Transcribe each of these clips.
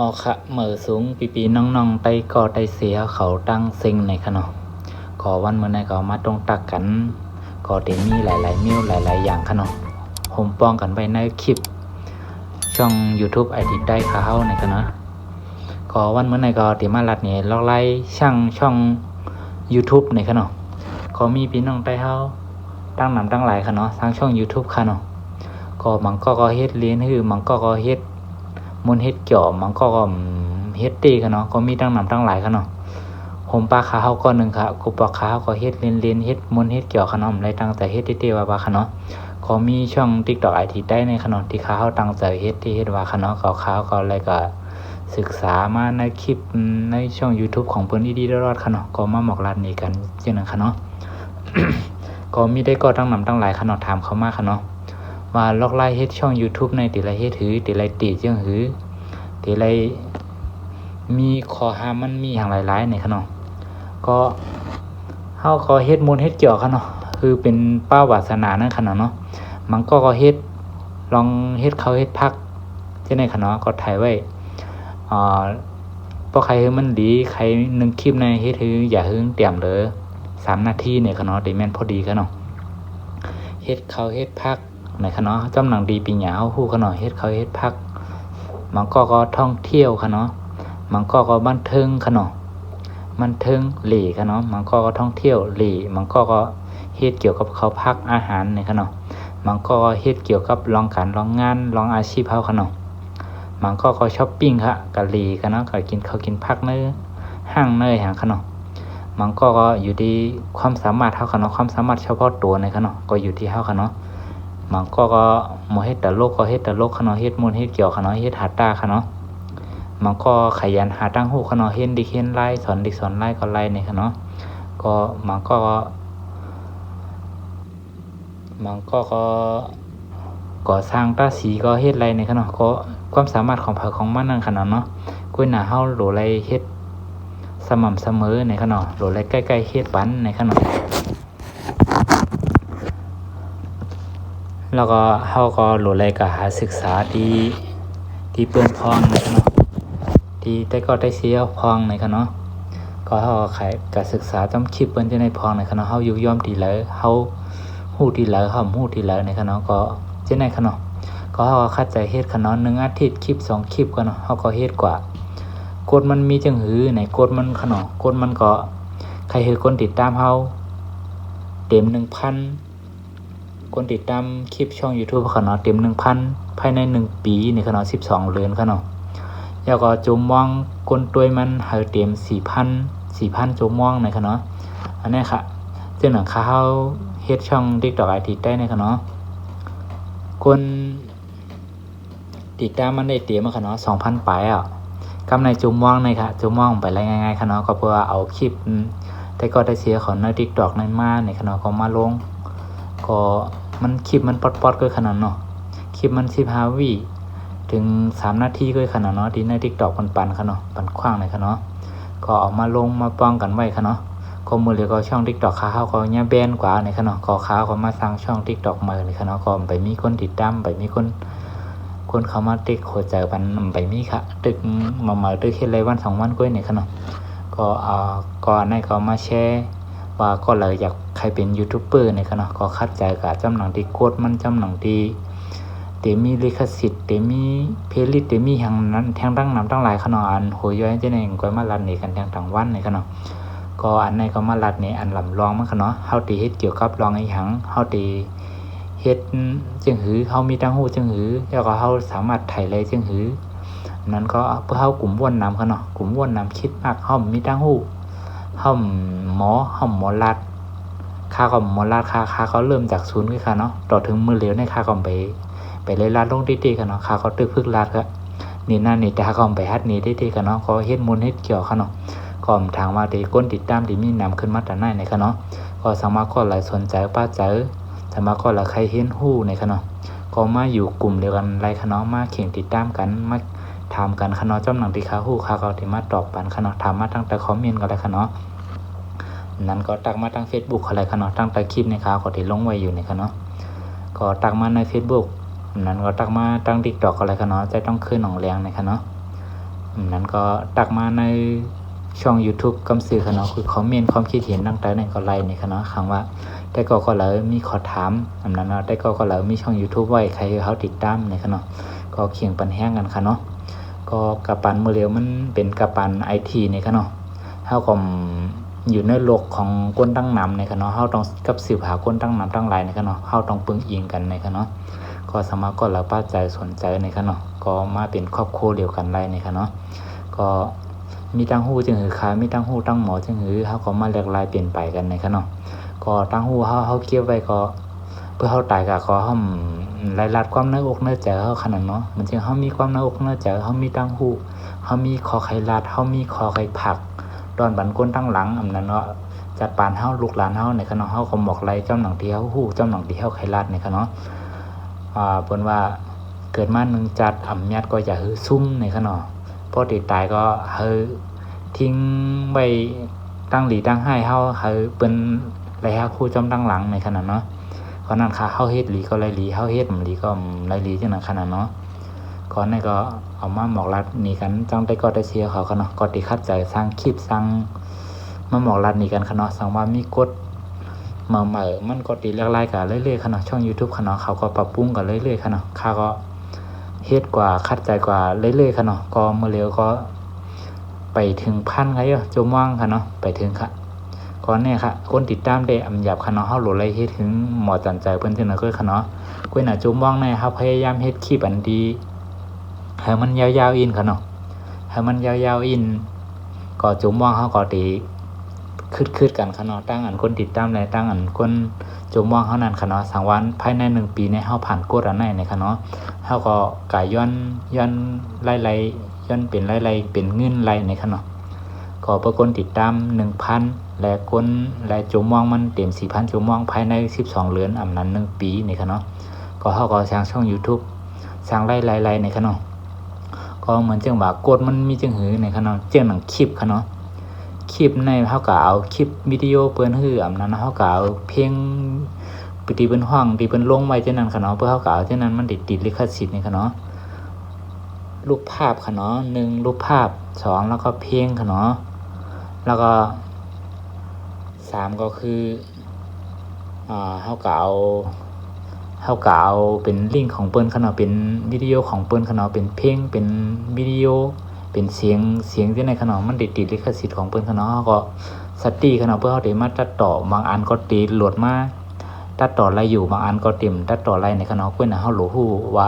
ออคะเหมือสูงปีปีน้องน้องไตก่อไตเสียเขาตั้งซ็งในขนอขอวันเมื่อไหนก็มาตรงตักกันก็เต็มีหลาย ๆ มิวหลาย ๆ อย่างขนอผมป้องกันไว้ในคลิป ช่อง YouTube ไอดีได้ค่ะเฮาในขนะก็วันเมื่อไหนก็ติมาลัดเนี่ยลอกไล่ช่างช่อง YouTube ในขนอก็มีพี่น้องไตเฮาตั้งนำตั้งหลายค่ะเนาะทางช่อง YouTube ค่ะเนาะก็มันก็ก็เฮ็ดเรียนคือมันก็ก็เฮ็ด มนเฮ็ดเกี่ยวมันก็ก็เฮ็ดตีกันเนาะก็มีตั้งนำตั้งหลายกันเนาะผมปลาขาวเฮาก็หนึ่งค่ะกูปลาขาวก็เฮ็ดเล่นเล่นๆเฮ็ดมนเฮ็ดเกี่ยวขนมอะไรตั้งแต่เฮ็ดเต้ๆว่าว่าขนาะก็มีช่อง TikTok ไอทีได้ในขนมที่ขาวตั้งใจเฮ็ดที่เฮ็ดว่าขะเนาะก็ขาวก็อะไรก็ศึกษามาในคลิปในช่อง YouTube ของเพิ่นดีๆรอดๆค่ะเนาะก็มาบอกรันนี้กันจังนั้นค่ะเนาะก็มีได้ก็ตั้งนำตั้งหลายขนาดถามเขามาค่ะเนาะว่าลอกไล่เฮ็ดช่อง YouTube ในติไรเฮ็ดหือติไรตีจังหือ ทีไรมีข้อห้ามมันมีอย่างหลายๆในขนมก็เฮาก็เฮ็ดมูลเฮ็ดเกี่ยวค่ะเนาะคือเป็นป้าวาสนานั่นขนาดเนาะมันก็ก็เฮ็ดลองเฮ็ดเขาเฮ็ดพักที่ในขนาดก็ถ่ายไว้อ่าพอใครคือมันดีใครหนึ่งคลิปในเฮ็ดคืออย่าหึงเตรียมเลยสามนาทีในขนาดได้แม่นพอดีค่ะเนาะเฮ็ดเขาเฮ็ดพักในขนาดจำหนังดีปีหยาเฮาฮู้ขนาดเฮ็ดเขาเฮ็ดพัก มันก็ก็ท่องเที่ยวค่ะเนาะมันก็ก็บันเทิงค่ะเนาะบันเทิงหลีค่ะเนาะมันก็ก็ท่องเที่ยวหลีมันก็ก็เฮ็ดเกี่ยวกับเขาพักอาหารในค่ะเนาะมันก็ก็เฮ็ดเกี่ยวกับลองการลองงานลองอาชีพเฮาค่ะเนาะมันก็ก็ช้อปปิ้งค่ะกะหลีค่ะเนาะก็กินเขากินพักเนื้อห้างเนยหางค่ะเนาะมันก็ก็อยู่ที่ความสามารถเฮาค่ะเนาะความสามารถเฉพาะตัวในค่ะเนาะก็อยู่ที่เฮาค่ะเนาะ มันก็ก็มเฮ็ดต่โลกก็เฮ็ดต่โลกขนาเฮ็ดมูลเฮ็ดเกี่ยวขนาเฮ็ดหาตาขนาะมันก็ขยันหาตั้งหูขนาเฮ็ดดิเฮ็ดไล่สอนดิสอนไล่ก็ไล่นี่ขนาะก็มันก็มันก็ก็ก่อสร้างตาสีก็เฮ็ดไรในขนาะก็ความสามารถของเผาของมันนั่นขนาะเนาะกุ้ยหน้าเฮาโหลไรเฮ็ดสม่ำเสมอในขนาะโหลไรใกล้ๆเฮ็ดปันในขนา แล้วก็เฮาก็หลดรายก็หาศึกษาที่ที่เปื้อนพองนะครับเนาะที่แต่ก็ได้เสียพองในคะเนาะก็เฮาก็ขายก็ศึกษาจำคลิปเปิ้นจะในพองในคะเนาะเฮาอยู่ยอมทีแล้วเฮาฮู้ทีแล้วเฮาฮู้ทีแล้วในคะเนาะก็จะในคะเนาะก็เฮาก็คัดใจเฮ็ดคะเนาะหนึ่งอาทิตย์คลิปสองคลิปก็เนาะเฮาก็เฮ็ดกว่ากดมันมีจังหือในกดมันคะเนาะกดมันก็ใครคือคนติดตามเฮาเต็ม1,000 คนติดตามคลิปช่อง YouTube ขนาดเต็มหนึ่งพันภายในหนึ่งปีในขนาดสิบสองเดือนขนาดแล้วก็จุมมองคนตัวมันหาเต็มสี่พันสี่พันจมมองในขนาดอันนี้ค่ะซึ่งหนังข้าวเฮ็ดช่องดิกดอกไอทีได้ในขนาดคนติดตามมันได้เต็มมาขนาดสองพันปอะกำในจุมมองในค่ะ จุมมองไปไรง่ายๆขนาดก็เพื่อเอาคลิปแต่ก็ได้เสียของในดิกดอกในมาในขนาดก็มาลง ก็มันคลิปมันปอดๆก็ขนาดเนาะคลิปมันสิบห้าวิถึงสามนาทีก็ขนาดเนาะที่ในทิกตอกปันปันๆค่ะเนาะปันขว้างเลยค่ะเนาะก็ออกมาลงมาป้องกันไว้ค่ะเนาะก็มือเหลือก็ช่องทิกตอกขาเขาก็เนี่ยแบนกว่าในค่ะเนาะก็ขาก็มาสร้างช่องทิกตอกใหม่เลยค่ะเนาะก็ไปมีคนติดตามไปมีคน คนเขามาติ๊กโคใจปันไปมีค่ะ ตึกมาเมาตึกเฮ็ดไรวันสองวันก็เนี่ยค่ะเนาะก็เอ่อก่อนในก็มาแชร์ ว่าก็เลยอยากใครเป็นยูทูบเบอร์ในคณะก็คัดใจกับจำหนังที่โคตรมันจำหนังที่เตมีลิขสิทธิ์เตมีเพลย์ลิสต์เตมีแห่งนั้นแทงตั้งนำตั้งหลายขนาดอันโหย้อยเจเองก็มาลัดนี่กันแทงต่างวันในขนาดก็อันในก็มาลัดนี่อันลำลองมันขนาดเฮาตีเฮ็ดเกี่ยวกับลองไอ้หังเฮาตีเฮ็ดจึงหือเฮามีตั้งหูจึงหือแล้วก็เฮาสามารถไถเลยจึงหืออันนั้นก็เพื่อเฮากลุ่มว่นนำขนาดกลุ่มว่นนำคิดมากเฮามีตั้งหู ห้อมหมอห้อมหมอรัดค่าก็หมอรัดค่าค่าเขาเริ่มจากศูนย์คือค่ะเนาะต่อถึงมือเหลวในค่าก็ไป ไปเลยรัดลงดีๆกันเนาะค่าเขาตึกพึกรัดก็นี่นั่นนี่แต่ค่าก็ไปฮัดนี่ดีๆกันเนาะก็เฮ็ดมูลเฮ็ดเกี่ยวค่ะเนาะก็ทางว่าที่ก้นติดตามที่มีนำขึ้นมาแต่ไหนในค่ะเนาะก็สามารถก็หลายสนใจป้าเจอสามารถก็หลายใครเห็นหู้ในค่ะเนาะก็มาอยู่กลุ่มเดียวกันไรค่ะเนาะมาเข่งติดตามกันมา ถามกันค่ะเนาะจ้ำหนังที่ค่าหูคาเขาที่มาตอบปันค่ะเนาะถามมาตั้งแต่คอมเมนต์ก็ได้ค่ะนาะนั้นก็ตักมาทาง Facebook อะไรคะเนาะตั้งแต่คลิปในขาวก็ที่ลงไว้อยู่ในคะเนาะก็ตักมาใน Facebook นั้นก็ตักมาตั้ง TikTok อะไรคะเนาะใจต้องขึ้นหนองแรงในคะเนาะนั้นก็ตักมาในช่อง YouTube กำสื่อค่ะเนาะคือคอมเมนต์ความคิดเห็นต่างๆนั่นก็ไลน์นี่ค่ะเนาะครั้งว่าแต่ก็ก็เลยมีขอถามอันนั้นเนาะแต่ก็ก็เลยมีช่อง YouTube ไว้ใครเขาติดตามในี่ค่ะเนาะ ก็เคียงปันแห้งกันค่ะเนาะก็กระปันมือเร็วมันเป็นกระปันไอทีนี่ค่ะเนาะเฮาก็อยู่ในโลกของก้นตั้งนำในค่ะเนาะเฮาต้องกับสืบหาก้นตั้งนำตั้งหลายในค่ะเนาะเฮาต้องปึงอิงกันในค่ะเนาะก็สามารถก็แล้วป้าใจสนใจในค่ะเนาะก็มาเป็นครอบครัวเดียวกันได้ในค่ะเนาะก็มีตั้งหู้จึงหือคามีตั้งหู้ตั้งหมอจึงหือเฮาก็มาเลือกลายเปลี่ยนไปกันในค่ะเนาะก็ตั้งหู้เฮาเฮาเก็บไว้ก็ เพื่อเฮาตายก็ขอเฮารายลัดความในอกในใจเฮาขนาดเนาะมันจึงเฮามีความในอกในใจเฮามีตั้งหูเฮามีคอไข่ลาดเฮามีคอไข่ผักดอนบันก้นตั้งหลังอำนั้นเนาะจัดปานเฮาลูกหลานเฮาในคณะเฮาก็บอกไรเจ้าหนังที่เฮาฮู้เจ้าหนังที่เฮาไข่ลาดในคณะเนาะอ่าเพิ่นว่าเกิดมาหนึ่งจัดอำยัดก็อย่าฮือซุ่มในคณะเนาะพอติดตายก็เฮาทิ้งไว้ตั้งหลีตั้งให้เฮาเฮาเปิ้นไรฮะคู่จอมตั้งหลังในขนาดเนาะ เพราะนั้นค่ะเฮาเฮ็ดหลีก็ไรหลีเฮาเฮ็ดหลีก็ไรหลีจังนั้นขนาดเนาะก่อนนี้ก็เอามาหมอกรัดนี่กันจังได้ก็ได้เชียร์เขาค่ะเนาะก็ติคัดใจสร้างคลิปสร้างมาหมอกรัดนี่กันค่ะเนาะสังว่ามีกฎมาใหม่มันก็ติหลากๆกันเรื่อยๆค่ะเนาะช่อง YouTube ค่ะเนาะเขาก็ปรับปรุงกันเรื่อยๆค่ะเนาะข้าก็เฮ็ดกว่าคัดใจกว่าเรื่อยๆค่ะเนาะก็เมื่อเร็วก็ ไปถึงพันค่ะเยอะจมว่างค่ะเนาะไปถึงค่ะ ก่อนเนี่ยค่ะ คนติดตามได้อำหยับคะเนาะเฮาโหลดไลเฮ็ดถึงหมอจันใจเพิ่นจังนั้นคือคะเนาะกุ้ยน่ะจุ่มว่างในครับพยายามเฮ็ดคลิปอันดีให้มันยาวๆอินค่ะเนาะให้มันยาวๆอิน ก็จุ่มว่างเฮาก็ตีคืดๆกันค่ะเนาะตั้งอันคนติดตามแลตั้งอันคนจุ่มว่างเฮานั้นค่ะเนาะสังวันภายในหนึ่งปีในเฮาผ่านกฎอันไหนในค่ะเนาะเฮาก็กายย้อนย้อนไล่ๆย้อนเป็นไล่ๆเป็นเงินไล่ในค่ะเนาะ ก็ประคนติดตาม 1,000 และคนและจมมองมันเต็ม 4,000จมมองภายใน 12 เดือนอำนั้น1ปีนี่ค่ะเนาะก็เฮาก็สร้างช่อง YouTube สร้างไล่ไล่ๆในค่ะเนาะก็เหมือนจังว่ากดมันมีจังหือในค่ะเนาะเจ้าหนังคลิปค่ะเนาะคลิปในเฮาก็เอาคลิปวิดีโอเปิ้นฮื้ออำนั้นเฮาก็เอาเพลงปฏิเปิ้นห้องที่เปิ้นลงไว้จังนั้นค่ะเนาะเพื่อเฮาก็เอาจังนั้นมันติดติดลิขสิทธิ์นี่ค่ะเนาะรูปภาพค่ะเนาะหนึ่งรูปภาพสองแล้วก็เพลงค่ะเนาะ แล้วก็สามก็คืออ่าเฮาก็เอาเฮาก็เอาเป็นลิงก์ของเปิ้นขนาดเป็นวิดีโอของเปิ้นขนาดเป็นเพลงเป็นวิดีโอเป็นเสียงเสียงที่ในขนามันติดติดลิขสิทธิ์ของเปิ้นขนาดเฮาก็สตีขนาดเพื่อเฮาได้มาตัดต่อบางอันก็ตีหลดมาตัดต่ออะไรอยู่บางอันก็เต็มตัดต่ออะไรในขนาเปิ้นน่ะเฮารู้ฮู้ว่า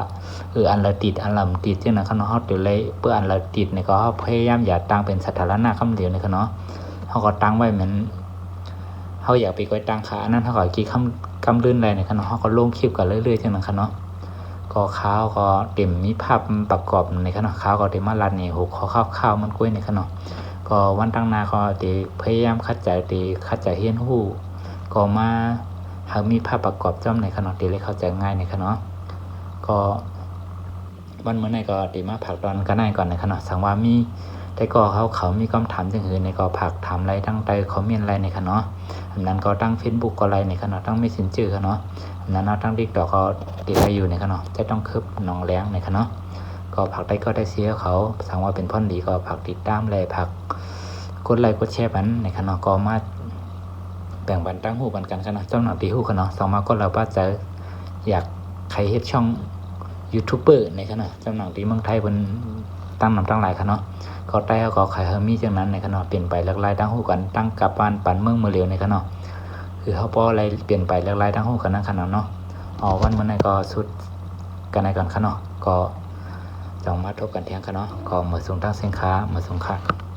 เอออันละติดอันละบ่ติดจังนั้นขนาเฮาเดี๋ยวเลยเพื่ออันละติดนี่ก็พยายามอย่าตั้งเป็นสาธารณะคำเดียวในี่ค่ะเนา เขาก็ตั้งไว้เหมือนเขาอยากไปก้อยตั้งขาอันนั้นเขาก็กี่คำคำลื่นอะไรเนี่ยครับเนาะเขาก็ลงคลิปกันเรื่อยๆจังนั้นครับเนาะก็ข้าวก็เต็มมีภาพประกอบในครับเนาะข้าวก็เต็มมาลัดนี่หกข้าวข้าวข้าวมันกล้วยในครับเนาะก็วันตั้งนาก็ตีพยายามคัดใจตีคัดใจเฮียนหู้ก็มาหามีภาพประกอบจ้อมในครับเนาะตีเลยเข้าใจง่ายในครับเนาะก็วันเมื่อไหร่ก็ตีมาผักดอนก็ได้ก่อนในครับเนาะสังว่ามี แต่ก็เขาเขามีคำถามจังหือในก็ผักถามอะไรตั้งใจคอมเมนต์อะไรในคะเนาะอันนั้นก็ตั้งเฟซบุ๊กก็อะไรในคะเนาะตั้งไม่สินจื้อคะเนาะอันนั้นเนาตั้งดิกดอกก็ติดไปอยู่ในคะเนาะจะต้องคืบหนองแรงในคะเนาะก็ผักได้ก็ได้เสียเขาสั่งว่าเป็นพ่อนดีก็ผักติดตามเลยผักกดไลค์กดแชร์มันในคะเนาะก็มาแบ่งปันตั้งหูปันกันคะเนาะเจ้าหน้าที่หูคะเนาะสองมาก็เราป้าจะอยากใครเฮ็ดช่องยูทูบเบอร์ในค่ะเนาะเจ้าหน้าที่เมืองไทยเป็น ตั้งนำตั้งหลายค่ะเนาะก็ได้ก็ขายเฮามีจังนั้นในขณะเปลี่ยนไปหลากหลายทั้งหูกันตั้งกับปานปันเมืองมือเร็วในขณะคือเขาพออะไรเปลี่ยนไปหลากหลายทั้งหูกันนั่นขนาดเนาะอ๋อวันมื้อนั้นก็สุดกันในก่อนขนาะก็จองมาทบกันเที่ยงขนาะก็มาส่งตั้งเส้นค้ามาส่งค่ะ